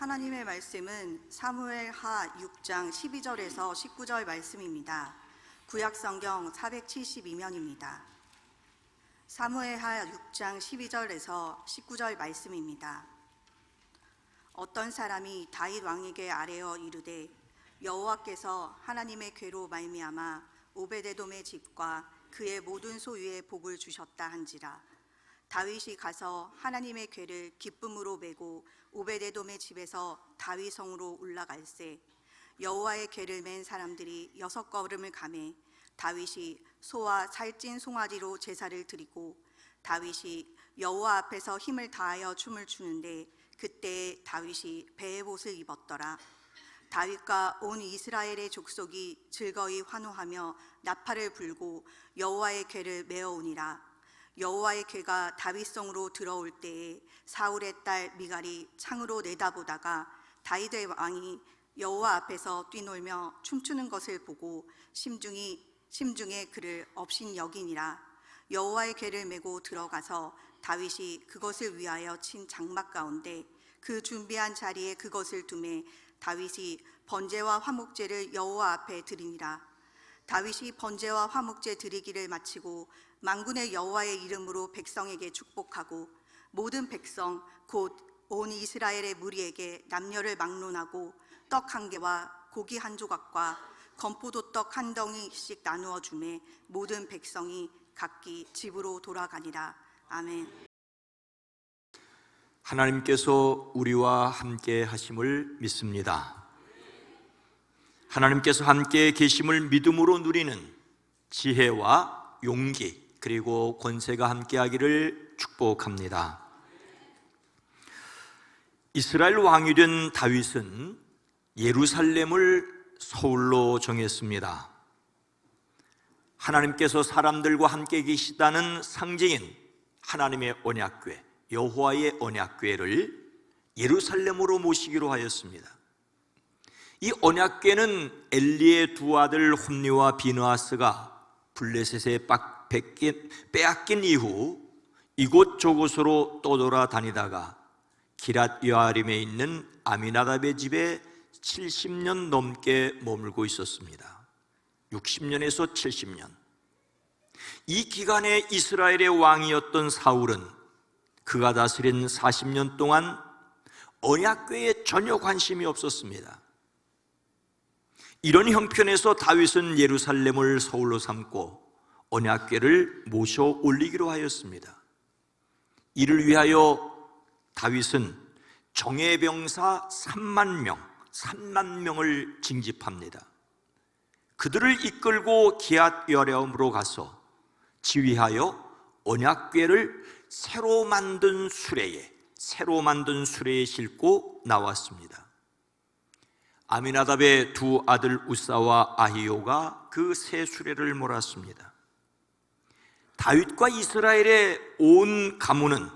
하나님의 말씀은 사무엘 하 6장 12절에서 19절 말씀입니다. 구약 성경 472면입니다. 사무엘 하 6장 12절에서 19절 말씀입니다. 어떤 사람이 다윗 왕에게 아뢰어 이르되 여호와께서 하나님의 괴로 말미암아 오베데돔의 집과 그의 모든 소유에 복을 주셨다 한지라 다윗이 가서 하나님의 괴를 기쁨으로 메고 오베데돔의 집에서 다윗 성으로 올라갈새 여호와의 괴를 맨 사람들이 여섯 걸음을 가매 다윗이 소와 살찐 송아지로 제사를 드리고 다윗이 여호와 앞에서 힘을 다하여 춤을 추는데 그때 다윗이 배의 옷을 입었더라. 다윗과 온 이스라엘의 족속이 즐거이 환호하며 나팔을 불고 여호와의 괴를 메어오니라 여호와의 괴가 다윗성으로 들어올 때에 사울의 딸 미갈이 창으로 내다보다가 다윗의 왕이 여호와 앞에서 뛰놀며 춤추는 것을 보고 심중이 심중에 그를 업신 여기니라 여호와의 괴를 메고 들어가서 다윗이 그것을 위하여 친 장막 가운데 그 준비한 자리에 그것을 두매 다윗이 번제와 화목제를 여호와 앞에 드리니라. 다윗이 번제와 화목제 드리기를 마치고 만군의 여호와의 이름으로 백성에게 축복하고 모든 백성 곧 온 이스라엘의 무리에게 남녀를 막론하고 떡 한 개와 고기 한 조각과 건포도 떡 한 덩이씩 나누어 주매 모든 백성이 각기 집으로 돌아가니라 아멘. 하나님께서 우리와 함께 하심을 믿습니다. 하나님께서 함께 계심을 믿음으로 누리는 지혜와 용기 그리고 권세가 함께하기를 축복합니다. 이스라엘 왕이 된 다윗은 예루살렘을 서울로 정했습니다. 하나님께서 사람들과 함께 계시다는 상징인 하나님의 언약궤, 여호와의 언약궤를 예루살렘으로 모시기로 하였습니다. 이 언약궤는 엘리의 두 아들 홈리와 비느하스가 블레셋 에 빼앗긴 이후 이곳저곳으로 떠돌아다니다가 기랏 여아림에 있는 아미나답의 집에 70년 넘게 머물고 있었습니다. 60년에서 70년. 이 기간에 이스라엘의 왕이었던 사울은 그가 다스린 40년 동안 언약궤에 전혀 관심이 없었습니다. 이런 형편에서 다윗은 예루살렘을 서울로 삼고 언약궤를 모셔 올리기로 하였습니다. 이를 위하여 다윗은 정예병사 3만 명, 3만 명을 징집합니다. 그들을 이끌고 기앗 여레움으로 가서 지휘하여 언약궤를 새로 만든 수레에 새로 만든 수레에 싣고 나왔습니다. 아미나답의 두 아들 우사와 아히오가 그 새 수레를 몰았습니다. 다윗과 이스라엘의 온 가문은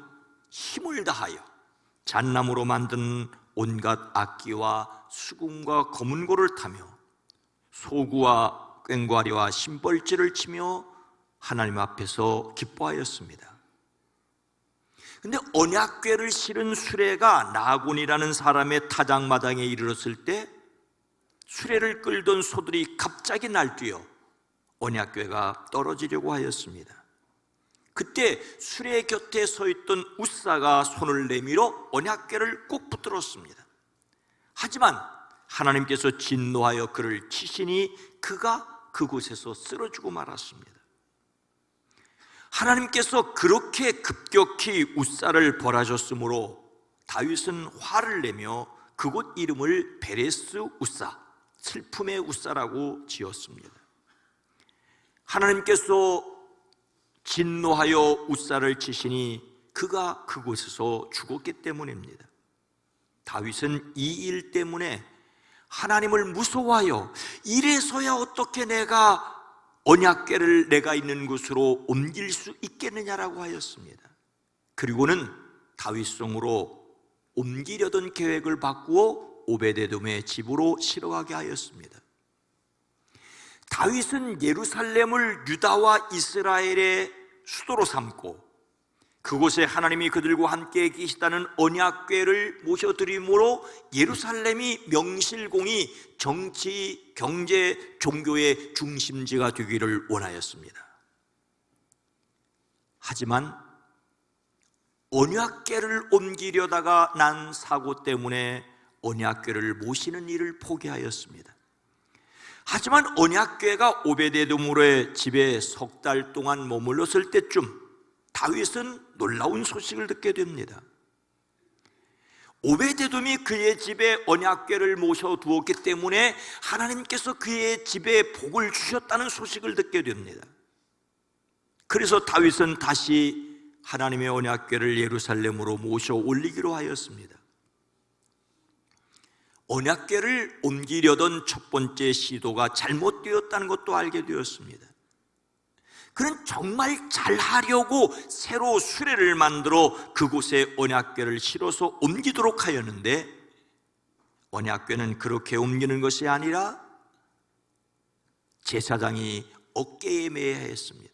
힘을 다하여 잣나무로 만든 온갖 악기와 수금과 검은고를 타며 소구와 꽹과리와 심벌지를 치며 하나님 앞에서 기뻐하였습니다. 근데 언약궤를 실은 수레가 나곤이라는 사람의 타작마당에 이르렀을 때 수레를 끌던 소들이 갑자기 날뛰어 언약궤가 떨어지려고 하였습니다. 그때 수레 곁에 서 있던 우사가 손을 내밀어 언약궤를 꼭 붙들었습니다. 하지만 하나님께서 진노하여 그를 치시니 그가 그곳에서 쓰러지고 말았습니다. 하나님께서 그렇게 급격히 우사를 벌하셨으므로 다윗은 화를 내며 그곳 이름을 베레스 우사, 슬픔의 우사라고 지었습니다. 하나님께서 진노하여 우사를 치시니 그가 그곳에서 죽었기 때문입니다. 다윗은 이 일 때문에 하나님을 무서워하여 이래서야 어떻게 내가 언약궤를 내가 있는 곳으로 옮길 수 있겠느냐라고 하였습니다. 그리고는 다윗성으로 옮기려던 계획을 바꾸어 오베데돔의 집으로 실어가게 하였습니다. 다윗은 예루살렘을 유다와 이스라엘의 수도로 삼고 그곳에 하나님이 그들과 함께 계시다는 언약궤를 모셔드림으로 예루살렘이 명실공히 정치, 경제, 종교의 중심지가 되기를 원하였습니다. 하지만 언약궤를 옮기려다가 난 사고 때문에 언약궤를 모시는 일을 포기하였습니다. 하지만 언약궤가 오베데도물의 집에 석 달 동안 머물렀을 때쯤 다윗은 놀라운 소식을 듣게 됩니다. 오베데돔이 그의 집에 언약궤를 모셔 두었기 때문에 하나님께서 그의 집에 복을 주셨다는 소식을 듣게 됩니다. 그래서 다윗은 다시 하나님의 언약궤를 예루살렘으로 모셔 올리기로 하였습니다. 언약궤를 옮기려던 첫 번째 시도가 잘못되었다는 것도 알게 되었습니다. 그는 정말 잘하려고 새로 수레를 만들어 그곳에 언약궤를 실어서 옮기도록 하였는데 언약궤는 그렇게 옮기는 것이 아니라 제사장이 어깨에 매야 했습니다.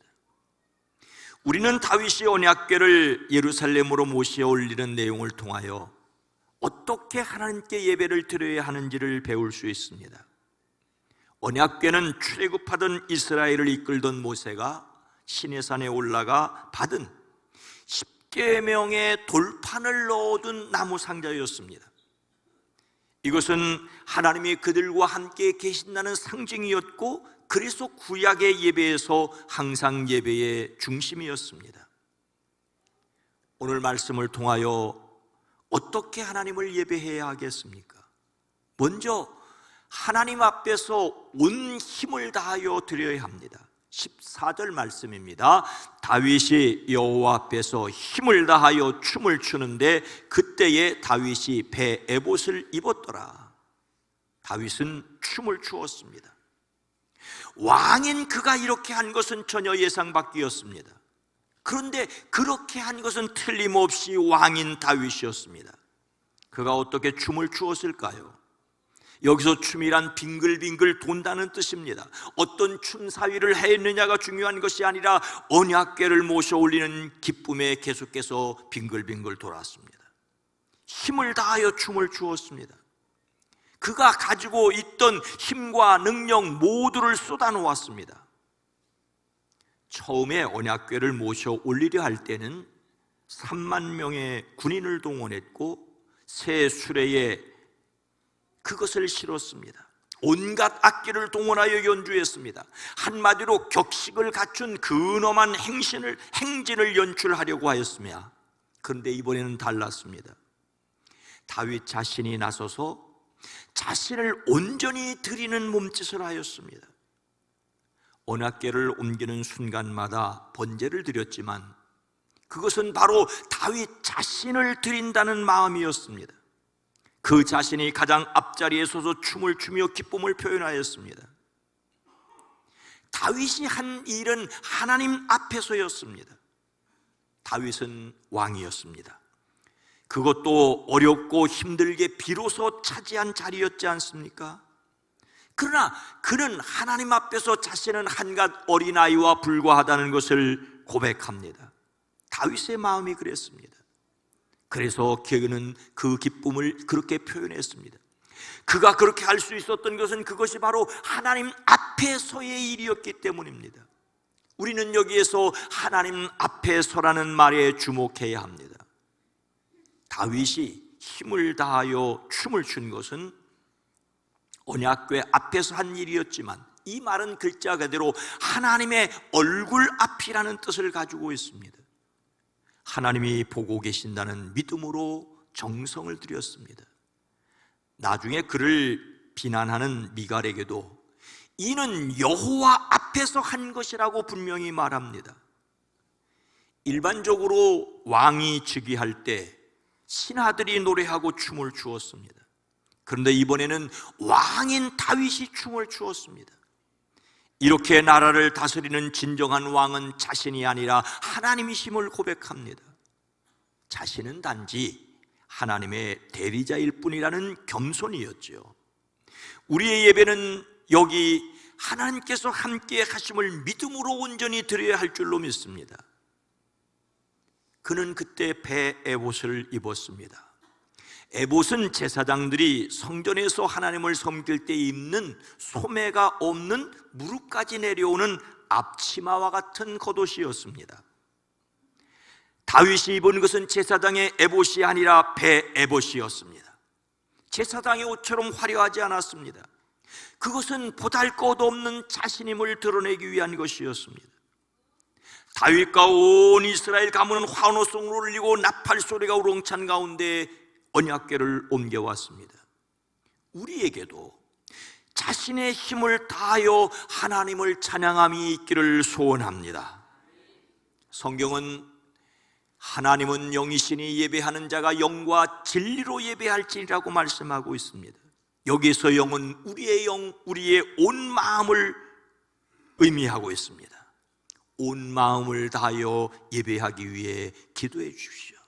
우리는 다윗이 언약궤를 예루살렘으로 모시어 올리는 내용을 통하여 어떻게 하나님께 예배를 드려야 하는지를 배울 수 있습니다. 언약궤는 출애굽하던 이스라엘을 이끌던 모세가 시내산에 올라가 받은 10계명의 돌판을 넣어둔 나무 상자였습니다. 이것은 하나님이 그들과 함께 계신다는 상징이었고 그래서 구약의 예배에서 항상 예배의 중심이었습니다. 오늘 말씀을 통하여 어떻게 하나님을 예배해야 하겠습니까? 먼저 하나님 앞에서 온 힘을 다하여 드려야 합니다. 14절 말씀입니다. 다윗이 여호와 앞에서 힘을 다하여 춤을 추는데 그때에 다윗이 배 에봇을 입었더라. 다윗은 춤을 추었습니다. 왕인 그가 이렇게 한 것은 전혀 예상 밖이었습니다. 그런데 그렇게 한 것은 틀림없이 왕인 다윗이었습니다. 그가 어떻게 춤을 추었을까요? 여기서 춤이란 빙글빙글 돈다는 뜻입니다. 어떤 춤 사위를 했느냐가 중요한 것이 아니라 언약궤를 모셔 올리는 기쁨에 계속해서 빙글빙글 돌았습니다. 힘을 다하여 춤을 추었습니다. 그가 가지고 있던 힘과 능력 모두를 쏟아 놓았습니다. 처음에 언약궤를 모셔 올리려 할 때는 3만 명의 군인을 동원했고 새 수레에 그것을 실었습니다. 온갖 악기를 동원하여 연주했습니다. 한마디로 격식을 갖춘 근엄한 행신을 행진을 연출하려고 하였으며 그런데 이번에는 달랐습니다. 다윗 자신이 나서서 자신을 온전히 드리는 몸짓을 하였습니다. 언약궤를 옮기는 순간마다 번제를 드렸지만 그것은 바로 다윗 자신을 드린다는 마음이었습니다. 그 자신이 가장 앞자리에 서서 춤을 추며 기쁨을 표현하였습니다. 다윗이 한 일은 하나님 앞에서였습니다. 다윗은 왕이었습니다. 그것도 어렵고 힘들게 비로소 차지한 자리였지 않습니까? 그러나 그는 하나님 앞에서 자신은 한갓 어린아이와 불과하다는 것을 고백합니다. 다윗의 마음이 그랬습니다. 그래서 그는 그 기쁨을 그렇게 표현했습니다. 그가 그렇게 할 수 있었던 것은 그것이 바로 하나님 앞에서의 일이었기 때문입니다. 우리는 여기에서 하나님 앞에서라는 말에 주목해야 합니다. 다윗이 힘을 다하여 춤을 춘 것은 언약궤 앞에서 한 일이었지만 이 말은 글자 그대로 하나님의 얼굴 앞이라는 뜻을 가지고 있습니다. 하나님이 보고 계신다는 믿음으로 정성을 들였습니다. 나중에 그를 비난하는 미갈에게도 이는 여호와 앞에서 한 것이라고 분명히 말합니다. 일반적으로 왕이 즉위할 때 신하들이 노래하고 춤을 추었습니다. 그런데 이번에는 왕인 다윗이 춤을 추었습니다. 이렇게 나라를 다스리는 진정한 왕은 자신이 아니라 하나님이심을 고백합니다. 자신은 단지 하나님의 대리자일 뿐이라는 겸손이었죠. 우리의 예배는 여기 하나님께서 함께 하심을 믿음으로 온전히 드려야 할 줄로 믿습니다. 그는 그때 배 에봇을 입었습니다. 에봇은 제사장들이 성전에서 하나님을 섬길 때 입는 소매가 없는 무릎까지 내려오는 앞치마와 같은 겉옷이었습니다. 다윗이 입은 것은 제사장의 에봇이 아니라 배 에봇이었습니다. 제사장의 옷처럼 화려하지 않았습니다. 그것은 보잘것 없는 자신임을 드러내기 위한 것이었습니다. 다윗과 온 이스라엘 가문은 환호성을 올리고 나팔 소리가 우렁찬 가운데 언약궤를 옮겨왔습니다. 우리에게도 자신의 힘을 다하여 하나님을 찬양함이 있기를 소원합니다. 성경은 하나님은 영이시니 예배하는 자가 영과 진리로 예배할지라고 말씀하고 있습니다. 여기서 영은 우리의 영, 우리의 온 마음을 의미하고 있습니다. 온 마음을 다하여 예배하기 위해 기도해 주십시오.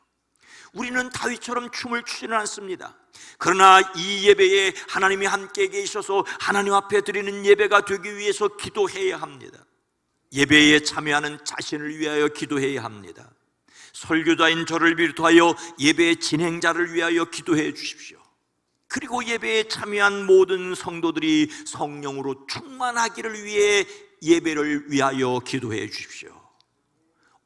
우리는 다윗처럼 춤을 추지는 않습니다. 그러나 이 예배에 하나님이 함께 계셔서 하나님 앞에 드리는 예배가 되기 위해서 기도해야 합니다. 예배에 참여하는 자신을 위하여 기도해야 합니다. 설교자인 저를 비롯하여 예배 진행자를 위하여 기도해 주십시오. 그리고 예배에 참여한 모든 성도들이 성령으로 충만하기를 위해 예배를 위하여 기도해 주십시오.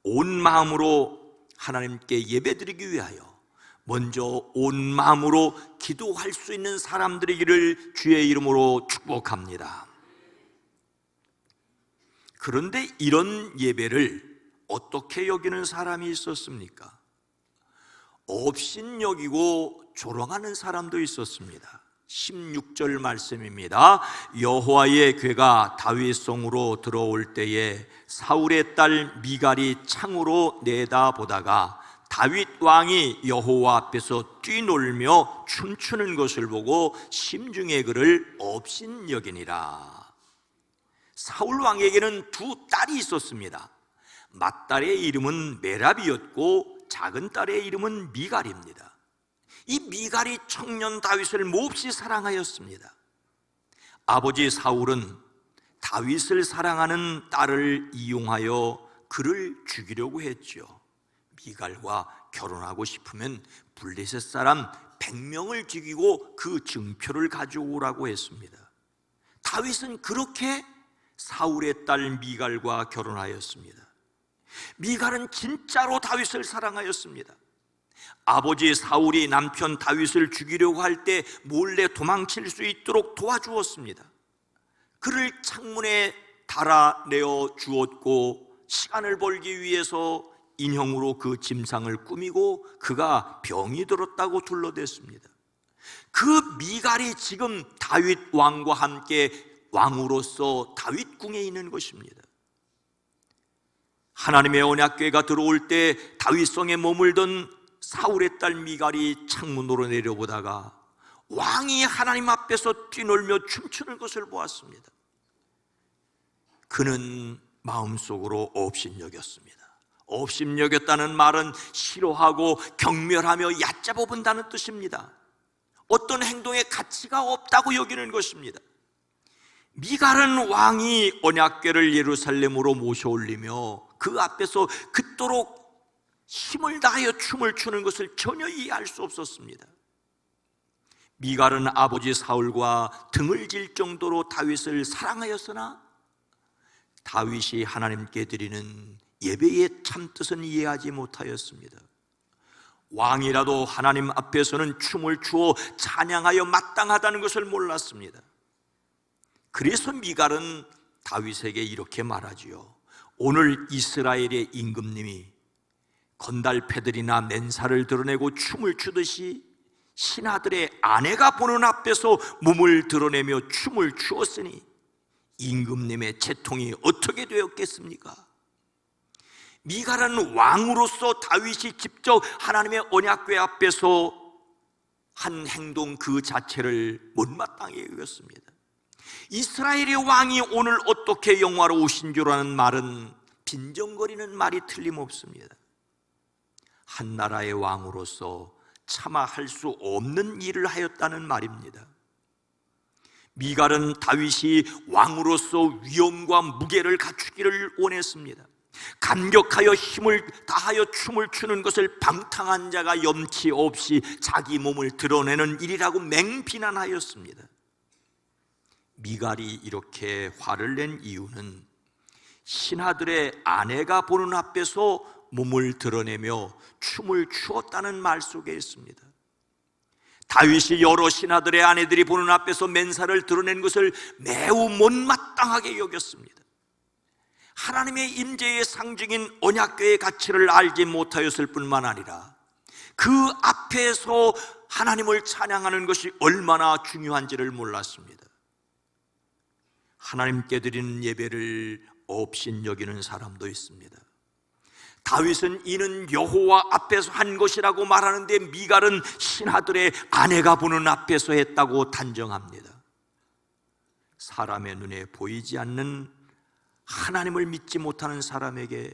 온 마음으로 하나님께 예배드리기 위하여 먼저 온 마음으로 기도할 수 있는 사람들이기를 주의 이름으로 축복합니다. 그런데 이런 예배를 어떻게 여기는 사람이 있었습니까? 업신여기고 조롱하는 사람도 있었습니다. 16절 말씀입니다. 여호와의 괴가 다윗성으로 들어올 때에 사울의 딸 미갈이 창으로 내다보다가 다윗 왕이 여호와 앞에서 뛰놀며 춤추는 것을 보고 심중에 그를 업신여기니라. 사울 왕에게는 두 딸이 있었습니다. 맏딸의 이름은 메랍이었고 작은 딸의 이름은 미갈입니다. 이 미갈이 청년 다윗을 몹시 사랑하였습니다. 아버지 사울은 다윗을 사랑하는 딸을 이용하여 그를 죽이려고 했죠. 미갈과 결혼하고 싶으면 블레셋 사람 100명을 죽이고 그 증표를 가져오라고 했습니다. 다윗은 그렇게 사울의 딸 미갈과 결혼하였습니다. 미갈은 진짜로 다윗을 사랑하였습니다. 아버지 사울이 남편 다윗을 죽이려고 할 때 몰래 도망칠 수 있도록 도와주었습니다. 그를 창문에 달아내어 주었고 시간을 벌기 위해서 인형으로 그 짐상을 꾸미고 그가 병이 들었다고 둘러댔습니다. 그 미갈이 지금 다윗 왕과 함께 왕으로서 다윗 궁에 있는 것입니다. 하나님의 언약궤가 들어올 때 다윗성에 머물던 사울의 딸 미갈이 창문으로 내려보다가 왕이 하나님 앞에서 뛰놀며 춤추는 것을 보았습니다. 그는 마음속으로 업신여겼습니다. 업신여겼다는 말은 싫어하고 경멸하며 얕잡아 본다는 뜻입니다. 어떤 행동에 가치가 없다고 여기는 것입니다. 미갈은 왕이 언약궤를 예루살렘으로 모셔올리며 그 앞에서 그토록 힘을 다하여 춤을 추는 것을 전혀 이해할 수 없었습니다. 미갈은 아버지 사울과 등을 질 정도로 다윗을 사랑하였으나 다윗이 하나님께 드리는 예배의 참뜻은 이해하지 못하였습니다. 왕이라도 하나님 앞에서는 춤을 추어 찬양하여 마땅하다는 것을 몰랐습니다. 그래서 미갈은 다윗에게 이렇게 말하지요. 오늘 이스라엘의 임금님이 건달패들이나 맨살을 드러내고 춤을 추듯이 신하들의 아내가 보는 앞에서 몸을 드러내며 춤을 추었으니 임금님의 채통이 어떻게 되었겠습니까? 미갈은 왕으로서 다윗이 직접 하나님의 언약궤 앞에서 한 행동 그 자체를 못마땅히 여겼습니다. 이스라엘의 왕이 오늘 어떻게 영화로우신 줄 아는 말은 빈정거리는 말이 틀림없습니다. 한 나라의 왕으로서 차마 할 수 없는 일을 하였다는 말입니다. 미갈은 다윗이 왕으로서 위엄과 무게를 갖추기를 원했습니다. 감격하여 힘을 다하여 춤을 추는 것을 방탕한 자가 염치 없이 자기 몸을 드러내는 일이라고 맹비난하였습니다. 미갈이 이렇게 화를 낸 이유는 신하들의 아내가 보는 앞에서 몸을 드러내며 춤을 추었다는 말 속에 있습니다. 다윗이 여러 신하들의 아내들이 보는 앞에서 맨살을 드러낸 것을 매우 못마땅하게 여겼습니다. 하나님의 임재의 상징인 언약궤의 가치를 알지 못하였을 뿐만 아니라 그 앞에서 하나님을 찬양하는 것이 얼마나 중요한지를 몰랐습니다. 하나님께 드리는 예배를 없인 여기는 사람도 있습니다. 다윗은 이는 여호와 앞에서 한 것이라고 말하는데 미갈은 신하들의 아내가 보는 앞에서 했다고 단정합니다. 사람의 눈에 보이지 않는 하나님을 믿지 못하는 사람에게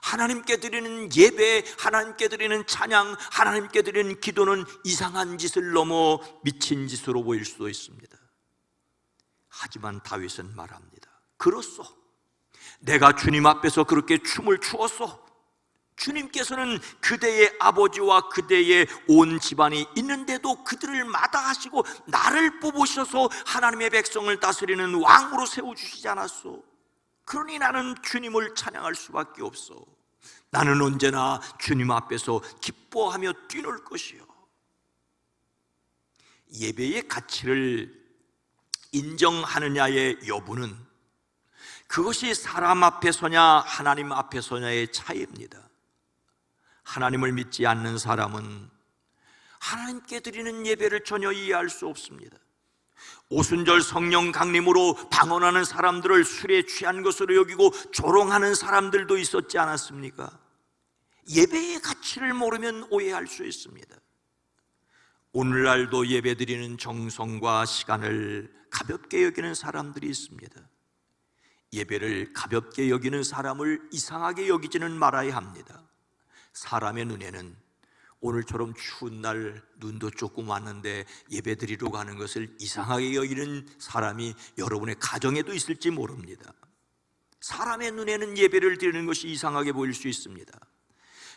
하나님께 드리는 예배, 하나님께 드리는 찬양, 하나님께 드리는 기도는 이상한 짓을 넘어 미친 짓으로 보일 수도 있습니다. 하지만 다윗은 말합니다. 그렇소. 내가 주님 앞에서 그렇게 춤을 추었소. 주님께서는 그대의 아버지와 그대의 온 집안이 있는데도 그들을 마다하시고 나를 뽑으셔서 하나님의 백성을 다스리는 왕으로 세워주시지 않았소. 그러니 나는 주님을 찬양할 수밖에 없어. 나는 언제나 주님 앞에서 기뻐하며 뛰놀 것이요. 예배의 가치를 인정하느냐의 여부는 그것이 사람 앞에 서냐 하나님 앞에 서냐의 차이입니다. 하나님을 믿지 않는 사람은 하나님께 드리는 예배를 전혀 이해할 수 없습니다. 오순절 성령 강림으로 방언하는 사람들을 술에 취한 것으로 여기고 조롱하는 사람들도 있었지 않았습니까? 예배의 가치를 모르면 오해할 수 있습니다. 오늘날도 예배드리는 정성과 시간을 가볍게 여기는 사람들이 있습니다. 예배를 가볍게 여기는 사람을 이상하게 여기지는 말아야 합니다. 사람의 눈에는 오늘처럼 추운 날 눈도 조금 왔는데 예배 드리러 가는 것을 이상하게 여기는 사람이 여러분의 가정에도 있을지 모릅니다. 사람의 눈에는 예배를 드리는 것이 이상하게 보일 수 있습니다.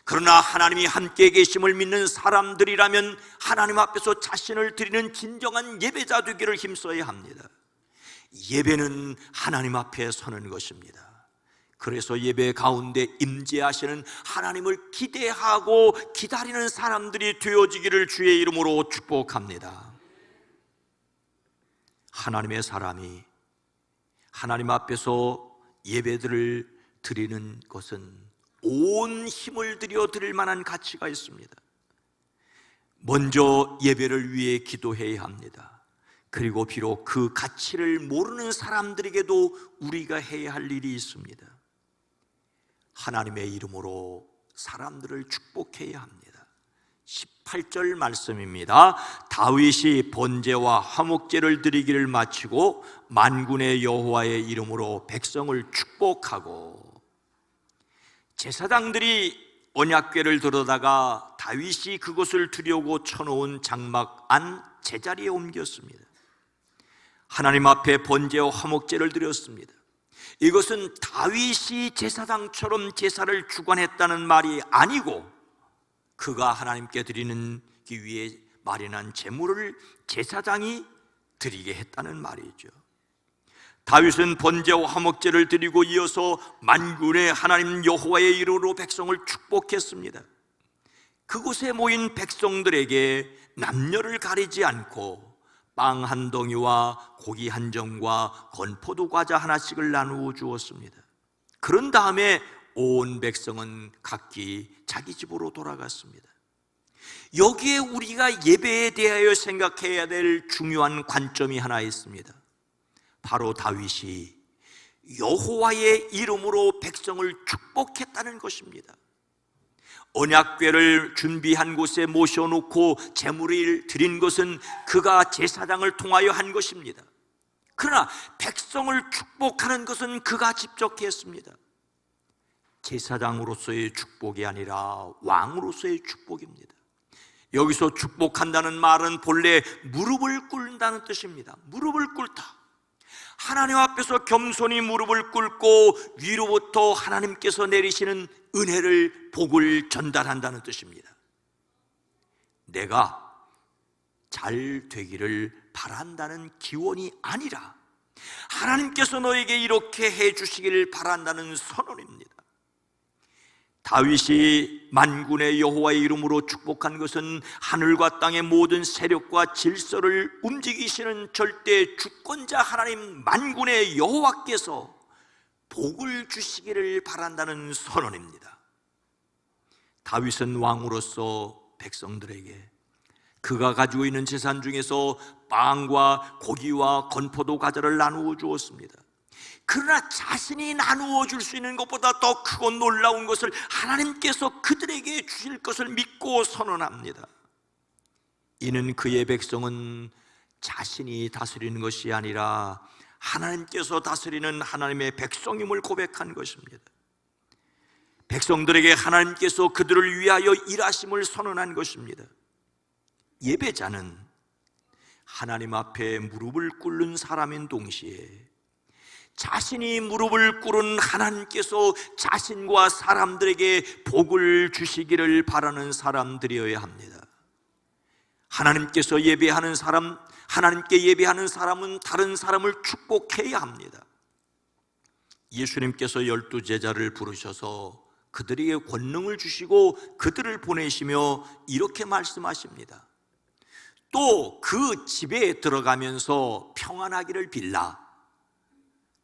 그러나 하나님이 함께 계심을 믿는 사람들이라면 하나님 앞에서 자신을 드리는 진정한 예배자 되기를 힘써야 합니다. 예배는 하나님 앞에 서는 것입니다. 그래서 예배 가운데 임재하시는 하나님을 기대하고 기다리는 사람들이 되어지기를 주의 이름으로 축복합니다. 하나님의 사람이 하나님 앞에서 예배들을 드리는 것은 온 힘을 들여 드릴 만한 가치가 있습니다. 먼저 예배를 위해 기도해야 합니다. 그리고 비록 그 가치를 모르는 사람들에게도 우리가 해야 할 일이 있습니다. 하나님의 이름으로 사람들을 축복해야 합니다. 18절 말씀입니다. 다윗이 번제와 화목제를 드리기를 마치고 만군의 여호와의 이름으로 백성을 축복하고 제사장들이 언약궤를 들어다가 다윗이 그것을 드려고 쳐놓은 장막 안 제자리에 옮겼습니다. 하나님 앞에 번제와 화목제를 드렸습니다. 이것은 다윗이 제사장처럼 제사를 주관했다는 말이 아니고 그가 하나님께 드리는 기 위해 마련한 제물을 제사장이 드리게 했다는 말이죠. 다윗은 번제와 화목제를 드리고 이어서 만군의 하나님 여호와의 이름으로 백성을 축복했습니다. 그곳에 모인 백성들에게 남녀를 가리지 않고 빵 한 덩이와 고기 한 점과 건포도 과자 하나씩을 나누어 주었습니다. 그런 다음에 온 백성은 각기 자기 집으로 돌아갔습니다. 여기에 우리가 예배에 대하여 생각해야 될 중요한 관점이 하나 있습니다. 바로 다윗이 여호와의 이름으로 백성을 축복했다는 것입니다. 언약궤를 준비한 곳에 모셔놓고 제물을 드린 것은 그가 제사장을 통하여 한 것입니다. 그러나 백성을 축복하는 것은 그가 직접 했습니다. 제사장으로서의 축복이 아니라 왕으로서의 축복입니다. 여기서 축복한다는 말은 본래 무릎을 꿇는다는 뜻입니다. 무릎을 꿇다. 하나님 앞에서 겸손히 무릎을 꿇고 위로부터 하나님께서 내리시는 은혜를 복을 전달한다는 뜻입니다. 내가 잘 되기를 바란다는 기원이 아니라 하나님께서 너에게 이렇게 해 주시기를 바란다는 선언입니다. 다윗이 만군의 여호와의 이름으로 축복한 것은 하늘과 땅의 모든 세력과 질서를 움직이시는 절대 주권자 하나님 만군의 여호와께서 복을 주시기를 바란다는 선언입니다. 다윗은 왕으로서 백성들에게 그가 가지고 있는 재산 중에서 빵과 고기와 건포도 과자를 나누어 주었습니다. 그러나 자신이 나누어 줄 수 있는 것보다 더 크고 놀라운 것을 하나님께서 그들에게 주실 것을 믿고 선언합니다. 이는 그의 백성은 자신이 다스리는 것이 아니라 하나님께서 다스리는 하나님의 백성임을 고백한 것입니다. 백성들에게 하나님께서 그들을 위하여 일하심을 선언한 것입니다. 예배자는 하나님 앞에 무릎을 꿇는 사람인 동시에 자신이 무릎을 꿇은 하나님께서 자신과 사람들에게 복을 주시기를 바라는 사람들이어야 합니다. 하나님께서 예배하는 사람, 하나님께 예배하는 사람은 다른 사람을 축복해야 합니다. 예수님께서 열두 제자를 부르셔서 그들에게 권능을 주시고 그들을 보내시며 이렇게 말씀하십니다. 또 그 집에 들어가면서 평안하기를 빌라.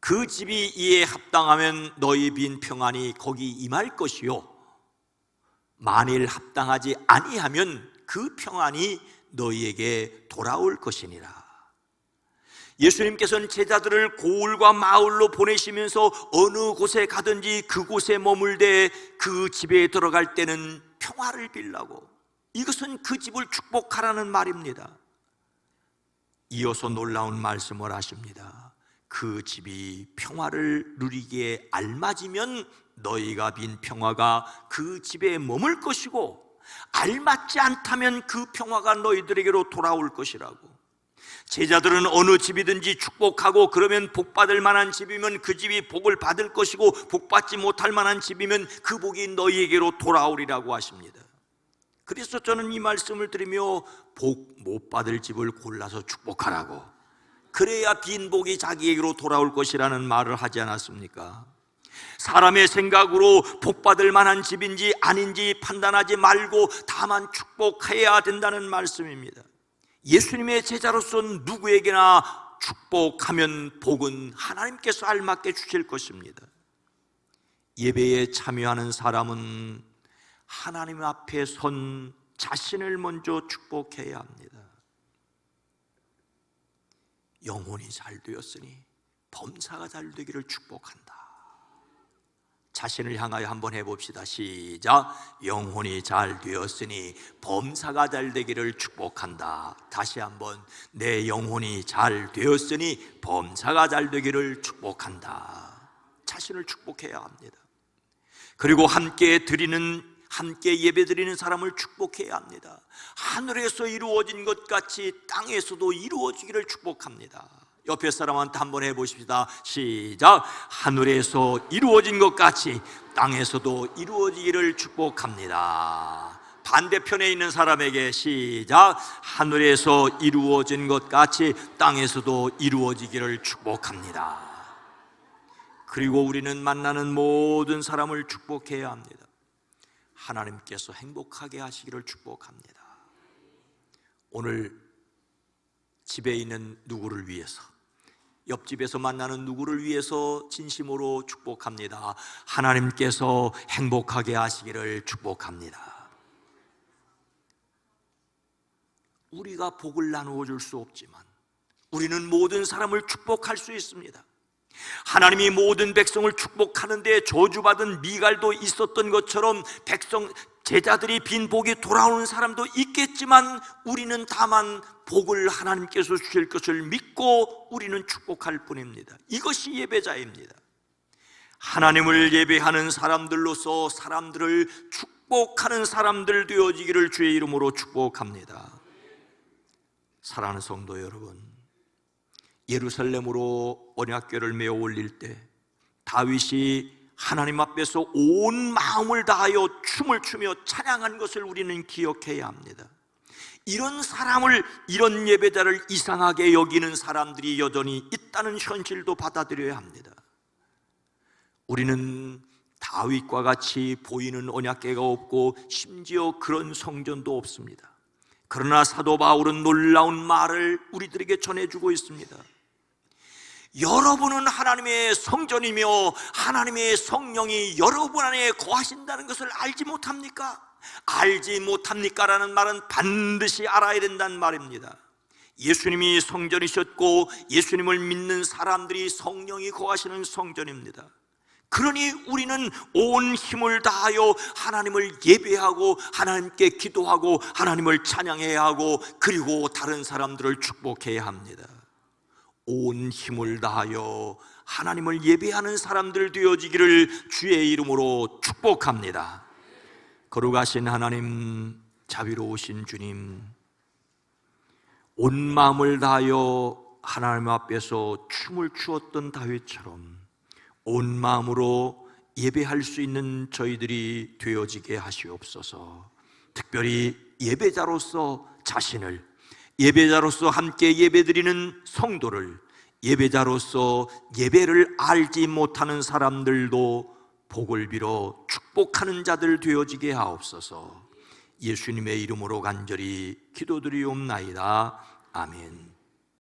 그 집이 이에 합당하면 너희 빈 평안이 거기 임할 것이요. 만일 합당하지 아니하면 그 평안이 너희에게 돌아올 것이니라. 예수님께서는 제자들을 고을과 마을로 보내시면서 어느 곳에 가든지 그곳에 머물되 그 집에 들어갈 때는 평화를 빌라고 이것은 그 집을 축복하라는 말입니다. 이어서 놀라운 말씀을 하십니다. 그 집이 평화를 누리기에 알맞으면 너희가 빈 평화가 그 집에 머물 것이고 알맞지 않다면 그 평화가 너희들에게로 돌아올 것이라고. 제자들은 어느 집이든지 축복하고 그러면 복 받을 만한 집이면 그 집이 복을 받을 것이고 복 받지 못할 만한 집이면 그 복이 너희에게로 돌아오리라고 하십니다. 그래서 저는 이 말씀을 드리며 복 못 받을 집을 골라서 축복하라고 그래야 빈 복이 자기에게로 돌아올 것이라는 말을 하지 않았습니까? 사람의 생각으로 복 받을 만한 집인지 아닌지 판단하지 말고 다만 축복해야 된다는 말씀입니다. 예수님의 제자로서 누구에게나 축복하면 복은 하나님께서 알맞게 주실 것입니다. 예배에 참여하는 사람은 하나님 앞에 선 자신을 먼저 축복해야 합니다. 영혼이 잘 되었으니 범사가 잘 되기를 축복한다. 자신을 향하여 한번 해봅시다. 시작. 영혼이 잘 되었으니 범사가 잘 되기를 축복한다. 다시 한번 내 영혼이 잘 되었으니 범사가 잘 되기를 축복한다. 자신을 축복해야 합니다. 그리고 함께 드리는 함께 예배드리는 사람을 축복해야 합니다. 하늘에서 이루어진 것 같이 땅에서도 이루어지기를 축복합니다. 옆에 사람한테 한번 해보십시다. 시작. 하늘에서 이루어진 것 같이 땅에서도 이루어지기를 축복합니다. 반대편에 있는 사람에게 시작. 하늘에서 이루어진 것 같이 땅에서도 이루어지기를 축복합니다. 그리고 우리는 만나는 모든 사람을 축복해야 합니다. 하나님께서 행복하게 하시기를 축복합니다. 오늘 집에 있는 누구를 위해서 옆집에서 만나는 누구를 위해서 진심으로 축복합니다. 하나님께서 행복하게 하시기를 축복합니다. 우리가 복을 나누어 줄 수 없지만 우리는 모든 사람을 축복할 수 있습니다. 하나님이 모든 백성을 축복하는데 저주받은 미갈도 있었던 것처럼 백성 제자들이 빈 복이 돌아오는 사람도 있겠지만 우리는 다만 복을 하나님께서 주실 것을 믿고 우리는 축복할 뿐입니다. 이것이 예배자입니다. 하나님을 예배하는 사람들로서 사람들을 축복하는 사람들 되어지기를 주의 이름으로 축복합니다. 사랑하는 성도 여러분, 예루살렘으로 언약궤를 메어 올릴 때 다윗이 하나님 앞에서 온 마음을 다하여 춤을 추며 찬양한 것을 우리는 기억해야 합니다. 이런 사람을 이런 예배자를 이상하게 여기는 사람들이 여전히 있다는 현실도 받아들여야 합니다. 우리는 다윗과 같이 보이는 언약궤가 없고 심지어 그런 성전도 없습니다. 그러나 사도 바울은 놀라운 말을 우리들에게 전해주고 있습니다. 여러분은 하나님의 성전이며 하나님의 성령이 여러분 안에 거하신다는 것을 알지 못합니까? 알지 못합니까? 라는 말은 반드시 알아야 된다는 말입니다. 예수님이 성전이셨고 예수님을 믿는 사람들이 성령이 거하시는 성전입니다. 그러니 우리는 온 힘을 다하여 하나님을 예배하고 하나님께 기도하고 하나님을 찬양해야 하고 그리고 다른 사람들을 축복해야 합니다. 온 힘을 다하여 하나님을 예배하는 사람들 되어지기를 주의 이름으로 축복합니다. 거룩하신 하나님, 자비로우신 주님, 온 마음을 다하여 하나님 앞에서 춤을 추었던 다윗처럼 온 마음으로 예배할 수 있는 저희들이 되어지게 하시옵소서. 특별히 예배자로서 자신을 예배자로서 함께 예배드리는 성도를 예배자로서 예배를 알지 못하는 사람들도 복을 빌어 축복하는 자들 되어지게 하옵소서. 예수님의 이름으로 간절히 기도드리옵나이다. 아멘.